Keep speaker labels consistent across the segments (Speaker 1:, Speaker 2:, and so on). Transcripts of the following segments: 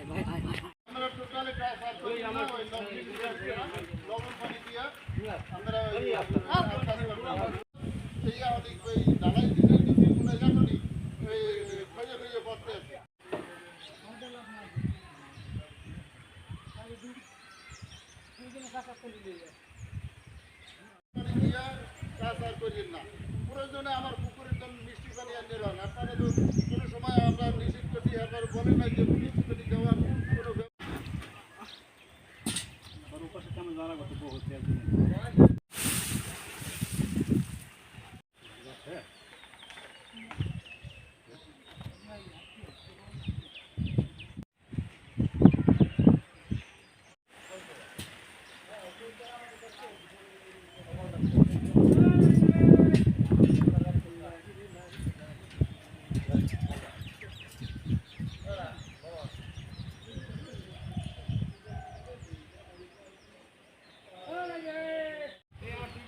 Speaker 1: আমরা
Speaker 2: টোটাল করি আমরা লবণ পানি আমার পুকুরের জন্য মিষ্টি পানি আর নিলাম আপনারা কোনো সময় আমরা নিষিদ্ধ দিয়ে আবার বলে না যে মিষ্টি
Speaker 1: পানি দেওয়ার কোনো ব্যাপার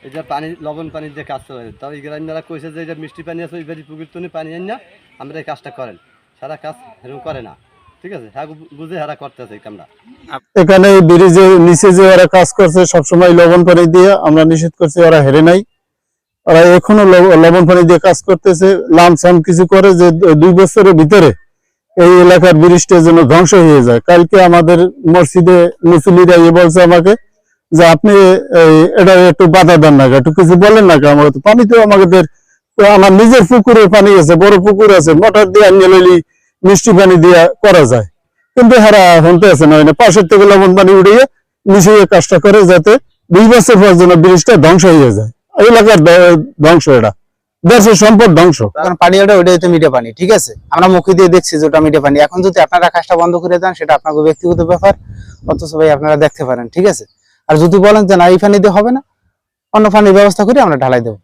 Speaker 1: এটা পানি, লবণ পানি দিয়ে কাজ করে তবে গ্রামীণরা কইছে যে এটা মিষ্টি পানি আছে, ওই বাড়ি পুকুর তুনি পানি আন না, আমরা এই কাজটা করেন। সারা কাজ এরকম করে না। ঠিক আছে? হ্যাঁ বুঝে করতেছে কামটা।
Speaker 3: এখানে নিচে যে ওরা কাজ করছে, সবসময় লবণ পানি দিয়ে আমরা নিষেধ করছি, ওরা হেরে নাই। ওরা এখনও লবণ পানি দিয়ে কাজ করতেছে। লামসাম কিছু করে যে দুই বছরের ভিতরে এই এলাকার ব্রিজটা যেন ধ্বংস হয়ে যায়। কালকে আমাদের মসজিদে মুসলিরা ইয়ে বলছে আমাকে যে আপনি এটা একটু বাধা দেন না, একটু কিছু বলেন না আমাকে তো পানি তো আমাদের আমার নিজের পুকুরের পানি আছে বড় পুকুর আছে মোটর দিয়ে লইলি মিষ্টি পানি দিয়ে করা যায়। কিন্তু হারা শুনতে আছে না পাশের থেকে লবণ পানি উঠিয়ে মিশিয়ে কাজটা করে যাতে দুই বছর পর যেন ব্রিজটা ধ্বংস হয়ে যায়। এলাকার ধ্বংস এটা। দেশের সম্পদ ধ্বংস।
Speaker 4: কারণ পানি ওটা ওটাই তো মিঠে পানি, ঠিক আছে? আমরা মুখে দিয়ে দেখছি যে ওটা মিঠে পানি। এখন যদি আপনারা কাজটা বন্ধ করে দেন, সেটা আপনাকে ব্যক্তিগত ব্যাপার, অথচ ভাই আপনারা দেখতে পারেন, ঠিক আছে? আর যদি বলেন যে না, এই ফানি দিয়ে হবে না, অন্য ফানির ব্যবস্থা করে, আমরা ঢালাই দেবো।